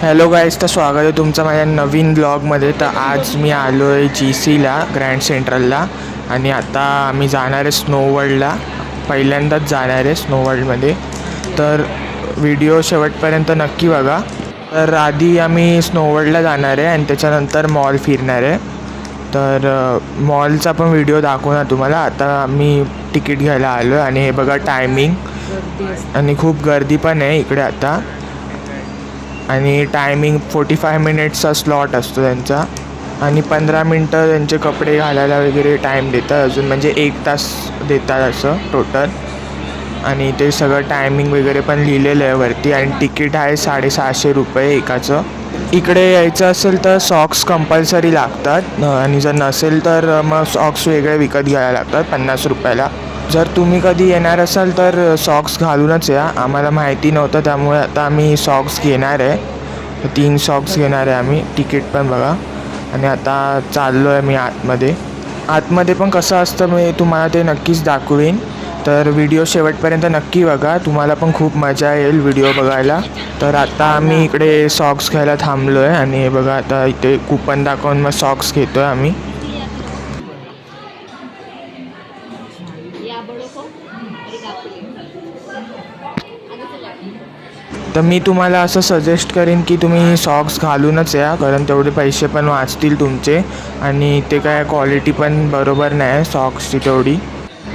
Hello guys तर स्वागत आहे तुमचं माझ्या नवीन ब्लॉगमध्ये तर आज मी आलो आहे जी सीला ग्रँड सेंट्रलला आणि आता आम्ही जाणार आहे स्नो वर्ल्डला पहिल्यांदाच जाणार आहे स्नो वर्ल्डमध्ये तर व्हिडिओ शेवटपर्यंत नक्की बघा. तर आधी आम्ही स्नो वर्ल्डला जाणार आहे आणि त्याच्यानंतर मॉल फिरणार आहे. तर मॉलचा पण व्हिडिओ दाखवणार तुम्हाला. आता मी तिकीट घ्यायला आलो आहे आणि हे बघा टायमिंग आणि खूप गर्दी पण आहे इकडे आता. आणि टायमिंग फोर्टी फाय मिनिट्सचा स्लॉट असतो त्यांचा. आणि पंधरा मिनटं त्यांचे कपडे घालायला वगैरे टाईम देतात अजून म्हणजे एक तास देतात असं टोटल आणि ते सगळं टायमिंग वगैरे पण लिहिलेलं आहे वरती आणि तिकीट आहे साडेसहाशे रुपये एकाचं. इकडे यायचं असेल तर सॉक्स कंपल्सरी लागतात. आणि जर नसेल तर मग सॉक्स वेगळे विकत घ्यायला लागतात पन्नास रुपयाला. जर तुम्ही कधी येणार असाल तर सॉक्स घालूनच या. आम्हाला माहिती नव्हतं त्यामुळे आता आम्ही सॉक्स घेणार आहे. तीन सॉक्स घेणार आहे आम्ही. तिकीट पण बघा. आणि आता चाललो आहे मी आतमध्ये. आतमध्ये पण कसं असतं मी तुम्हाला ते नक्कीच दाखवीन. तर व्हिडिओ शेवटपर्यंत नक्की बघा. तुम्हाला पण खूप मजा येईल व्हिडिओ बघायला. तर आता आम्ही इकडे सॉक्स घ्यायला थांबलो आहे आणि बघा आता इथे कुपन दाखवून मग सॉक्स घेतो आहे आम्ही. तर मी तुम्हाला असं सजेस्ट करेन की तुम्ही सॉक्स घालूनच या कारण तेवढे पैसे पण वाचतील तुमचे. आणि ते काय क्वालिटी पण बरोबर नाही आहे सॉक्सची तेवढी.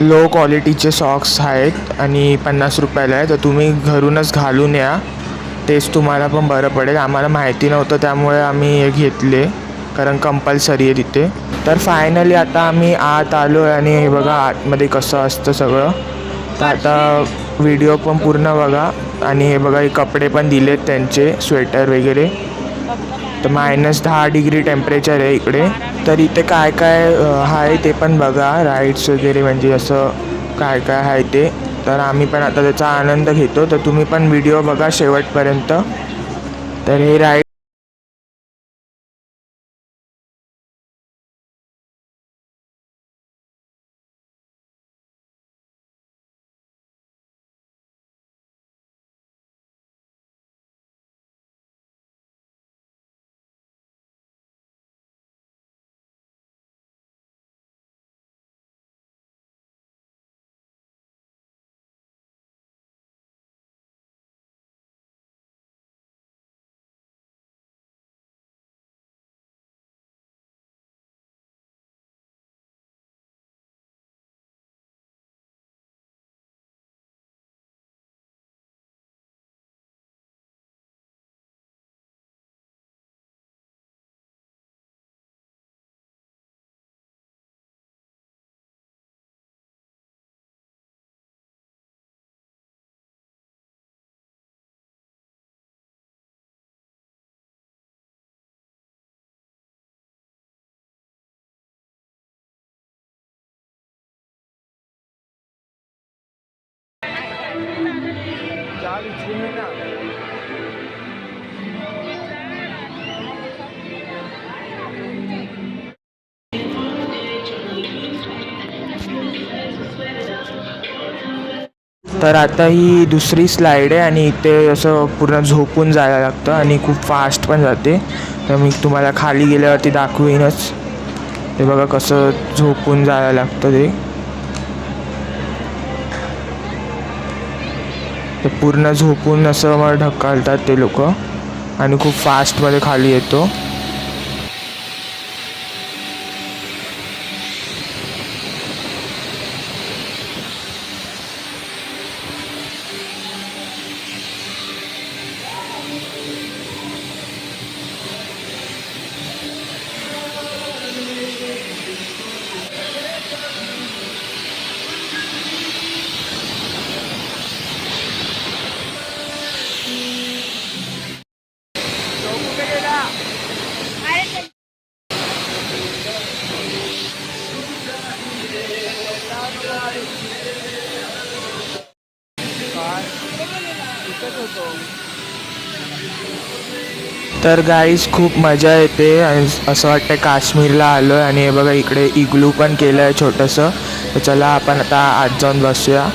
लो क्वालिटीचे सॉक्स आहेत आणि पन्नास रुपयाला आहे. तर तुम्ही घरूनच घालून या. तेच तुम्हाला पण बरं पडेल. आम्हाला माहिती नव्हतं त्यामुळे आम्ही हे घेतले. कारण कंपल्सरी आहे तिथे. तर फायनली आता आम्ही आत आलो आहे आणि हे बघा आतमध्ये कसं असतं सगळं. तर आता व्हिडिओ पण पूर्ण बघा. आणि हे बघा हे कपडे पण दिलेत त्यांचे स्वेटर वगैरे. तर मायनस दहा डिग्री टेम्परेचर आहे इकडे. तर इथे काय काय आहे ते पण बघा. राईड्स वगैरे म्हणजे असं काय काय आहे ते. तर आम्ही पण आता त्याचा आनंद घेतो. तर तुम्ही पण व्हिडिओ बघा शेवटपर्यंत. तर हे राईड तर आता ही दुसरी स्लाईड आहे आणि इथे असं पूर्ण झोपून जायला लागतं आणि खूप फास्ट पण जाते. तर मी तुम्हाला खाली गेल्यावरती दाखवीनच. ते बघा कसं झोपून जायला लागतं ते. ते पूर्ण झोपून असं मग ढकलतात ते लोक. आणि खूप फास्टमध्ये खाली येतो. तर गाईज खूप मजा येते. असं वाटतं काश्मीरला आलो आहे आणि हे बघा इकडे इग्लू पण केलं आहे छोटंसं. तर चला आपण आता आत जाऊन बसूया.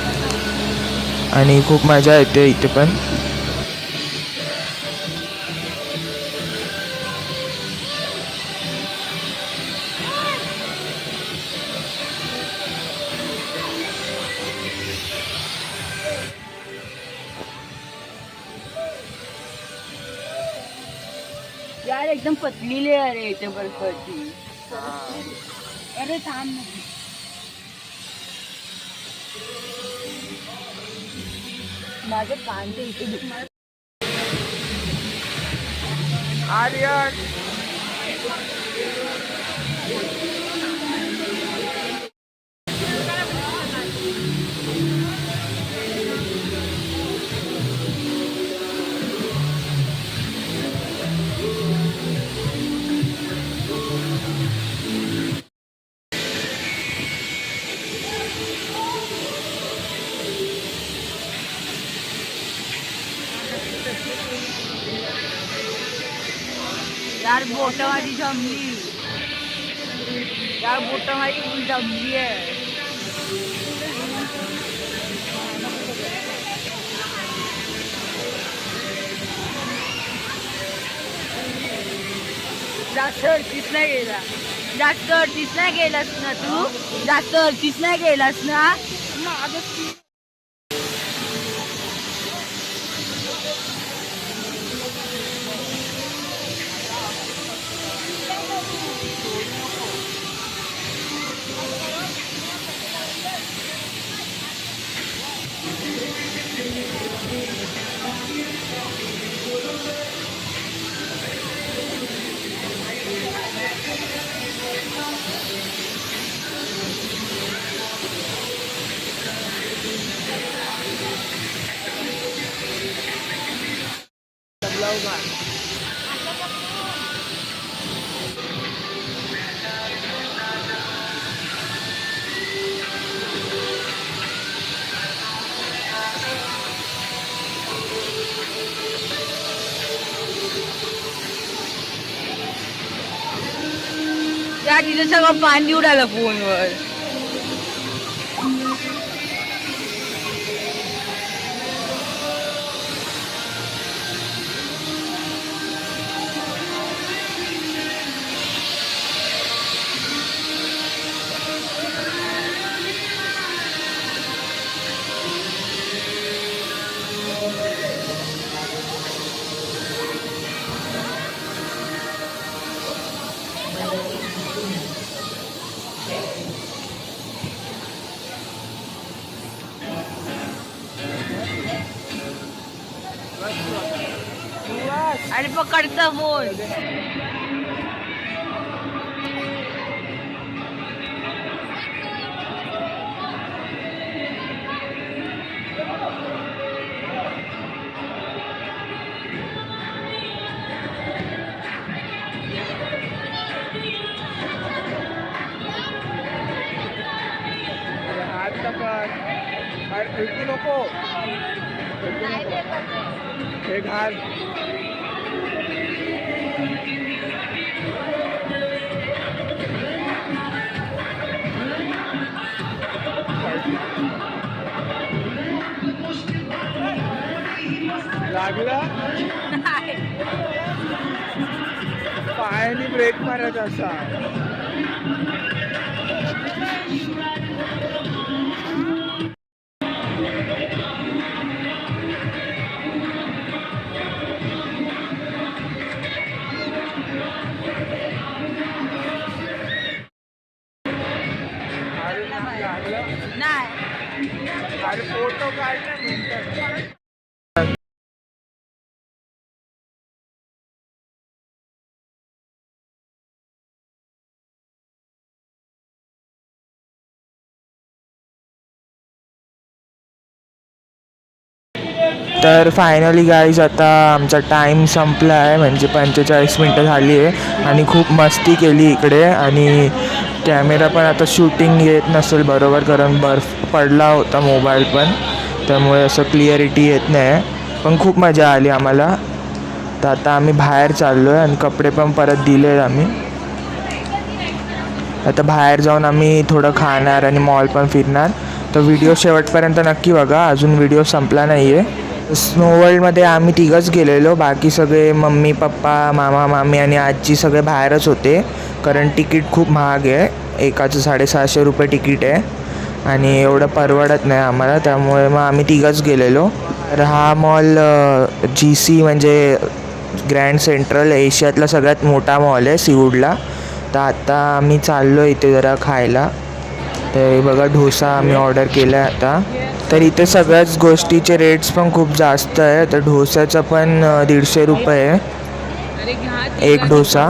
आणि खूप मजा येते इथे पण. यार एकदम पतली लेअर आहे याच्या बर्फाची. अरे थांब ना. माझं ते इथे दुखणार आर्यन. यार बोट माझी जमली यार बोट माझी जमली आहे जास्त अडतीस नाही गेला. जास्त अडतीस नाही गेलास ना तू? जास्त अडतीस नाही गेलास ना? मागं त्या तिथे सगळं पाणी उडालं फोनवर. आणि पकडता बोल. नको. एक हाथ लागला? पायाने ब्रेक मारत असा तर फायनली गाईज आता आमचा टाईम संपला आहे म्हणजे पंचेचाळीस मिनटं झाली आहे आणि खूप मस्ती केली इकडे. आणि कॅमेरा पण आता शूटिंग येत नसेल बरोबर कारण बर्फ पडला होता मोबाईल पण. त्यामुळे असं क्लिअरिटी येत नाही. पण खूप मजा आली आम्हाला. तर आता आम्ही बाहेर चाललो आहे आणि कपडे पण परत दिले आम्ही. आता बाहेर जाऊन आम्ही थोडं खाणार आणि मॉल पण फिरणार. तर व्हिडिओ शेवटपर्यंत नक्की बघा. अजून व्हिडिओ संपला नाही आहे स्नो वर्ल्डमध्ये आम्ही तिघंच गेलेलो. बाकी सगळे मम्मी पप्पा मामा मामी आणि आजी सगळे बाहेरच होते. कारण तिकीट खूप महाग आहे. एकाचं साडेसहाशे रुपये तिकीट आहे. आणि एवढं परवडत नाही आम्हाला त्यामुळे मग आम्ही तिघंच गेलेलो. तर हा मॉल जी सी म्हणजे ग्रँड सेंट्रल एशियातला सगळ्यात मोठा मॉल आहे सीवूडला. तर आत्ता आम्ही चाललो इथे जरा खायला. तर बघा डोसा आम्ही ऑर्डर केला आहे आता. तर इथे सगळ्याच गोष्टीचे रेट्स पण खूप जास्त आहे. तर डोसाचं पण दीडशे रुपये आहे. एक डोसा.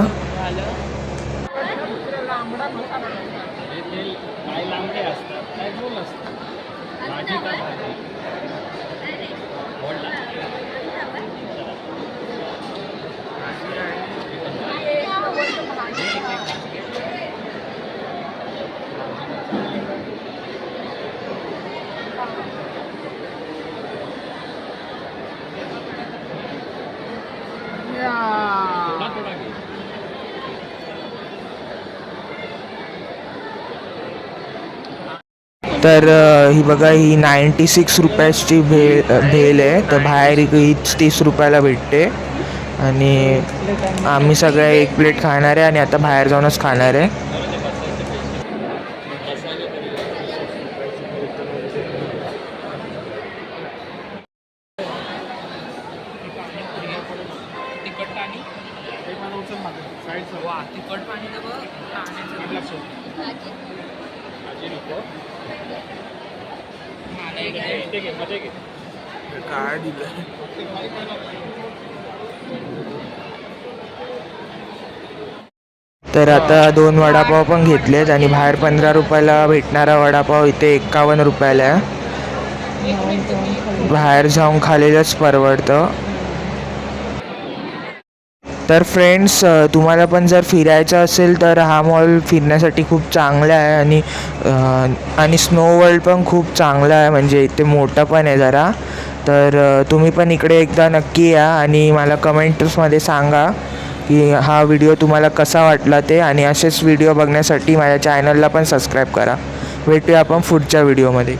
तर ही बघा ही नाईंटी सिक्स रुपयाची भेळ भेल आहे. तर बाहेर हीच तीस रुपयाला भेटते. आणि आम्ही सगळे एक प्लेट खाणार आहे आणि आता बाहेर जाऊनच खाणार आहे. काय दिलं तर आता दोन वडापाव पण घेतलेत आणि बाहेर पंधरा रुपयाला भेटणारा वडापाव इथे एक्कावन्न रुपयाला आहे. बाहेर जाऊन खालेलंच परवडतं. तर फ्रेंड्स तुम्हाला पण जर फिरायचं असेल तर हा मॉल फिरण्यासाठी खूप चांगला आहे आणि आणि स्नो वर्ल्ड पण खूप चांगला आहे. म्हणजे इथे मोठं पण आहे जरा. तर तुम्ही पण इकडे एकदा नक्की या आणि मला कमेंट्समध्ये सांगा की हा व्हिडिओ तुम्हाला कसा वाटला ते आणि असेच व्हिडिओ बघण्यासाठी माझ्या चॅनलला पण सबस्क्राईब करा. भेटूया आपण पुढच्या व्हिडिओमध्ये